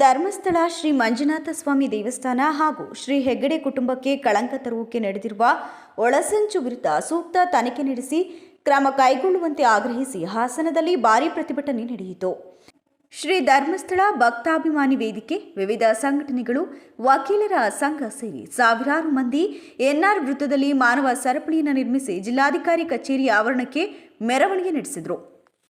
ಧರ್ಮಸ್ಥಳ ಶ್ರೀ ಮಂಜುನಾಥ ಸ್ವಾಮಿ ದೇವಸ್ಥಾನ ಹಾಗೂ ಶ್ರೀ ಹೆಗ್ಗಡೆ ಕುಟುಂಬಕ್ಕೆ ಕಳಂಕ ತರುವಕ್ಕೆ ನಡೆದಿರುವ ಒಳಸಂಚು ವಿರುದ್ಧ ಸೂಕ್ತ ತನಿಖೆ ನಡೆಸಿ ಕ್ರಮ ಕೈಗೊಳ್ಳುವಂತೆ ಆಗ್ರಹಿಸಿ ಹಾಸನದಲ್ಲಿ ಭಾರೀ ಪ್ರತಿಭಟನೆ ನಡೆಯಿತು. ಶ್ರೀ ಧರ್ಮಸ್ಥಳ ಭಕ್ತಾಭಿಮಾನಿ ವೇದಿಕೆ, ವಿವಿಧ ಸಂಘಟನೆಗಳು, ವಕೀಲರ ಸಂಘ ಸೇರಿ ಸಾವಿರಾರು ಮಂದಿ ಎನ್ಆರ್ ವೃತ್ತದಲ್ಲಿ ಮಾನವ ಸರಪಳಿಯನ್ನು ನಿರ್ಮಿಸಿ ಜಿಲ್ಲಾಧಿಕಾರಿ ಕಚೇರಿ ಆವರಣಕ್ಕೆ ಮೆರವಣಿಗೆ ನಡೆಸಿದರು.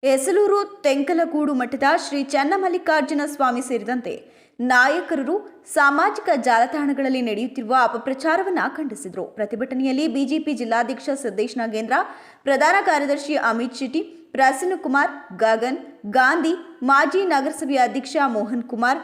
ಎಸಲೂರು ತೆಂಕಲಗೂಡು ಮಠದ ಶ್ರೀ ಚನ್ನಮಲ್ಲಿಕಾರ್ಜುನ ಸ್ವಾಮಿ ಸೇರಿದಂತೆ ನಾಯಕರು ಸಾಮಾಜಿಕ ಜಾಲತಾಣಗಳಲ್ಲಿ ನಡೆಯುತ್ತಿರುವ ಅಪಪ್ರಚಾರವನ್ನು ಖಂಡಿಸಿದರು. ಪ್ರತಿಭಟನೆಯಲ್ಲಿ ಬಿಜೆಪಿ ಜಿಲ್ಲಾಧ್ಯಕ್ಷ ಸಿದ್ದೇಶ್ ನಾಗೇಂದ್ರ, ಪ್ರಧಾನ ಕಾರ್ಯದರ್ಶಿ ಅಮಿತ್ ಶೆಟ್ಟಿ ಪ್ರಸನ್ನಕುಮಾರ್ ಗಗನ್, ಗಾಂಧಿ, ಮಾಜಿ ನಗರಸಭೆಯ ಅಧ್ಯಕ್ಷ ಮೋಹನ್ ಕುಮಾರ್,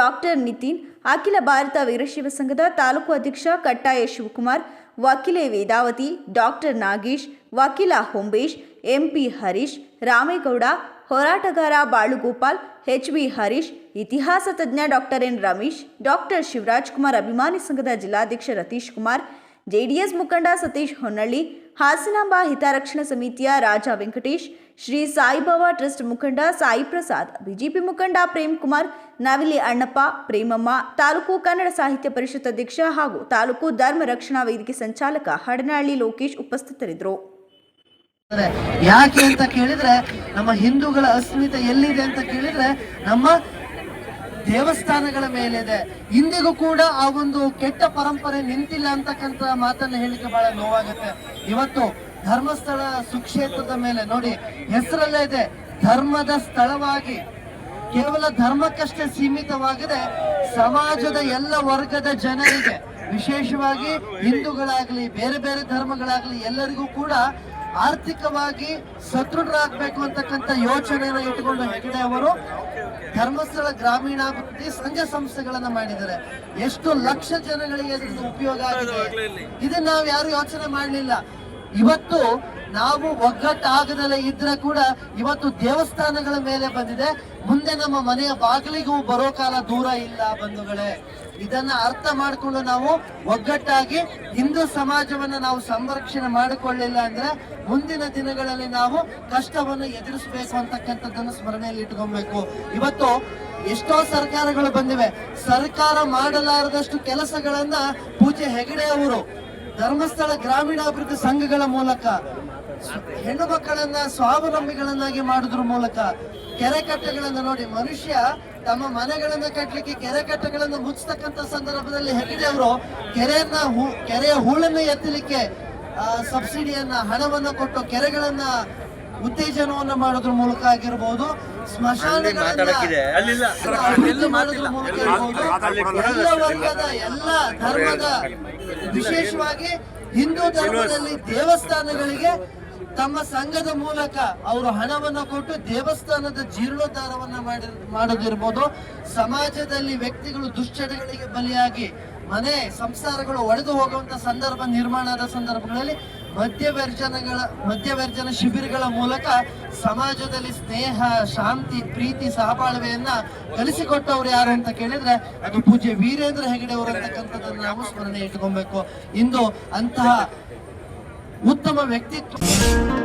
ಡಾಕ್ಟರ್ ನಿತಿನ್ ಅಖಿಲ ಭಾರತ ವೀರಶೈವ ಸಂಘದ ತಾಲೂಕು ಅಧ್ಯಕ್ಷ ಕಟ್ಟಾಯ ಶಿವಕುಮಾರ್, ವಕೀಲೆ ವೇದಾವತಿ, ಡಾಕ್ಟರ್ ನಾಗೇಶ್, ವಕೀಲ ಹೊಂಬೇಶ್, ಎಂಪಿ ಹರೀಶ್, ರಾಮೇಗೌಡ, ಹೋರಾಟಗಾರ ಬಾಳುಗೋಪಾಲ್ ಎಚ್ ವಿ ಹರೀಶ್, ಇತಿಹಾಸ ತಜ್ಞ doctor N Ramesh, doctor Shivraj Kumar ಅಭಿಮಾನಿ ಸಂಘದ ಜಿಲ್ಲಾಧ್ಯಕ್ಷ ರತೀಶ್ ಕುಮಾರ್, ಜೆಡಿಎಸ್ ಮುಖಂಡ ಸತೀಶ್ ಹೊನ್ನಳ್ಳಿ, ಹಾಸನಾಂಬ ಹಿತರಕ್ಷಣಾ ಸಮಿತಿಯ ರಾಜ ವೆಂಕಟೇಶ್, ಶ್ರೀ ಸಾಯಿಬಾಬಾ ಟ್ರಸ್ಟ್ ಮುಖಂಡ ಸಾಯಿ ಪ್ರಸಾದ್ ಬಿಜೆಪಿ ಮುಖಂಡ ಪ್ರೇಮ್ ಕುಮಾರ್ ನವಿಲಿ ಅಣ್ಣಪ್ಪ, ಪ್ರೇಮಮ್ಮ, ತಾಲೂಕು ಕನ್ನಡ ಸಾಹಿತ್ಯ ಪರಿಷತ್ ಅಧ್ಯಕ್ಷ ಹಾಗೂ ತಾಲೂಕು ಧರ್ಮ ರಕ್ಷಣಾ ವೇದಿಕೆ ಸಂಚಾಲಕ ಹಡನಹಳ್ಳಿ ಲೋಕೇಶ್ ಉಪಸ್ಥಿತರಿದ್ದರು. ಯಾಕೆ ಅಂತ ಕೇಳಿದ್ರೆ, ನಮ್ಮ ಹಿಂದೂಗಳ ಅಸ್ಮಿತೆ ಎಲ್ಲಿದೆ ಅಂತ ಕೇಳಿದ್ರೆ, ನಮ್ಮ ದೇವಸ್ಥಾನಗಳ ಮೇಲಿದೆ ಇಂದಿಗೂ ಕೂಡ ಆ ಒಂದು ಕೆಟ್ಟ ಪರಂಪರೆ ನಿಂತಿಲ್ಲ ಅಂತಕ್ಕಂತ ಮಾತನ್ನ ಹೇಳಿಕೆ ಬಹಳ ನೋವಾಗುತ್ತೆ ಇವತ್ತು ಧರ್ಮಸ್ಥಳ ಸುಕ್ಷೇತ್ರದ ಮೇಲೆ ನೋಡಿ, ಹೆಸರಲ್ಲೇ ಇದೆ, ಧರ್ಮದ ಸ್ಥಳವಾಗಿ ಕೇವಲ ಧರ್ಮಕ್ಕಷ್ಟೇ ಸೀಮಿತವಾಗದೆ. ಸಮಾಜದ ಎಲ್ಲ ವರ್ಗದ ಜನರಿಗೆ ವಿಶೇಷವಾಗಿ ಹಿಂದೂಗಳಾಗಲಿ ಬೇರೆ ಬೇರೆ ಧರ್ಮಗಳಾಗಲಿ ಎಲ್ಲರಿಗೂ ಕೂಡ ಆರ್ಥಿಕವಾಗಿ ಸದೃಢರಾಗಬೇಕು ಅಂತಕ್ಕಂಥ ಯೋಚನೆಯನ್ನು ಇಟ್ಟುಕೊಂಡು ಹೆಗಡೆ ಅವರು ಧರ್ಮಸ್ಥಳ ಗ್ರಾಮೀಣಾಭಿವೃದ್ಧಿ ಸಂಘ ಸಂಸ್ಥೆಗಳನ್ನ ಮಾಡಿದ್ದಾರೆ. ಎಷ್ಟು ಲಕ್ಷ ಜನಗಳಿಗೆ ಇದರಿಂದ ಉಪಯೋಗ ಆಗಿದೆ. ಇದನ್ನ ನಾವು ಯಾರು ಯೋಚನೆ ಮಾಡಲಿಲ್ಲ. ಇವತ್ತು ನಾವು ಒಗ್ಗಟ್ಟಾಗದಲ್ಲೇ ಇದ್ರೆ ಕೂಡ ಇವತ್ತು ದೇವಸ್ಥಾನಗಳ ಮೇಲೆ ಬಂದಿದೆ. ಮುಂದೆ ನಮ್ಮ ಮನೆಯ ಬಾಗಿಲಿಗೂ ಬರೋ ಕಾಲ ದೂರ ಇಲ್ಲ ಬಂಧುಗಳೇ. ಇದನ್ನ ಅರ್ಥ ಮಾಡಿಕೊಂಡು ನಾವು ಒಗ್ಗಟ್ಟಾಗಿ ಹಿಂದೂ ಸಮಾಜವನ್ನ ನಾವು ಸಂರಕ್ಷಣೆ ಮಾಡಿಕೊಳ್ಳಿಲ್ಲ ಅಂದ್ರೆ ಮುಂದಿನ ದಿನಗಳಲ್ಲಿ ನಾವು ಕಷ್ಟವನ್ನು ಎದುರಿಸಬೇಕು ಅಂತಕ್ಕಂಥದ್ದನ್ನು ಸ್ಮರಣೆಯಲ್ಲಿ ಇಟ್ಕೊಬೇಕು. ಇವತ್ತು ಎಷ್ಟೋ ಸರ್ಕಾರಗಳು ಬಂದಿವೆ. ಸರ್ಕಾರ ಮಾಡಲಾರದಷ್ಟು ಕೆಲಸಗಳನ್ನ ಪೂಜೆ ಹೆಗಡೆ ಅವರು ಧರ್ಮಸ್ಥಳ ಗ್ರಾಮೀಣಾಭಿವೃದ್ಧಿ ಸಂಘಗಳ ಮೂಲಕ ಹೆಣ್ಣು ಮಕ್ಕಳನ್ನ ಸ್ವಾವಲಂಬಿಗಳನ್ನಾಗಿ ಮಾಡುದ್ರ ಮೂಲಕ ಕೆರೆ ಕಟ್ಟೆಗಳನ್ನ ನೋಡಿ ಮನುಷ್ಯ ತಮ್ಮ ಮನೆಗಳನ್ನ ಕಟ್ಟಲಿಕ್ಕೆ ಕೆರೆ ಕಟ್ಟೆಗಳನ್ನು ಮುಚ್ಚತಕ್ಕಂತ ಸಂದರ್ಭದಲ್ಲಿ ಹೆಗಡೆ ಅವರು? ಕೆರೆಯನ್ನ ಹೂ- ಕೆರೆಯ ಹೂಳನ್ನ ಎತ್ತಲಿಕ್ಕೆ ಸಬ್ಸಿಡಿಯನ್ನ ಹಣವನ್ನ ಕೊಟ್ಟು ಕೆರೆಗಳನ್ನ ಉತ್ತೇಜನವನ್ನ ಮಾಡೋದ್ರ ಮೂಲಕ ಆಗಿರ್ಬೋದು ಸ್ಮಶಾನಗಳನ್ನ ಅಭಿವೃದ್ಧಿ ಮಾಡೋದ್ರ ಮೂಲಕ ಇರ್ಬೋದು ಎಲ್ಲ ವರ್ಗದ ಎಲ್ಲ ಧರ್ಮದ ವಿಶೇಷವಾಗಿ ಹಿಂದೂ ಧರ್ಮದಲ್ಲಿ ದೇವಸ್ಥಾನಗಳಿಗೆ ತಮ್ಮ ಸಂಘದ ಮೂಲಕ ಅವರು ಹಣವನ್ನು ಕೊಟ್ಟು ದೇವಸ್ಥಾನದ ಜೀರ್ಣೋದ್ಧಾರವನ್ನ ಮಾಡಿ, ಮಾಡೋದಿರ್ಬೋದು. ಸಮಾಜದಲ್ಲಿ ವ್ಯಕ್ತಿಗಳು ದುಶ್ಚಟಗಳಿಗೆ ಬಲಿಯಾಗಿ ಮನೆ ಸಂಸಾರಗಳು ಒಡೆದು ಹೋಗುವಂತ ಸಂದರ್ಭ ನಿರ್ಮಾಣದ ಸಂದರ್ಭಗಳಲ್ಲಿ ಮದ್ಯವರ್ಜನಗಳ, ಮದ್ಯವರ್ಜನ ಶಿಬಿರಗಳ ಮೂಲಕ ಸಮಾಜದಲ್ಲಿ ಸ್ನೇಹ, ಶಾಂತಿ, ಪ್ರೀತಿ, ಸಹಬಾಳ್ವೆಯನ್ನ ಕಲಿಸಿಕೊಟ್ಟವ್ರು ಯಾರು ಅಂತ ಕೇಳಿದ್ರೆ ಅದು ಪೂಜ್ಯ ವೀರೇಂದ್ರ ಹೆಗಡೆ ಅವರು ಅಂತಕ್ಕಂಥದ್ದನ್ನು ನಾವು ಸ್ಮರಣೆ ಇಟ್ಕೊಬೇಕು ಇಂದು ಅಂತಹ ఉత్తమ వ్యక్తిత్వం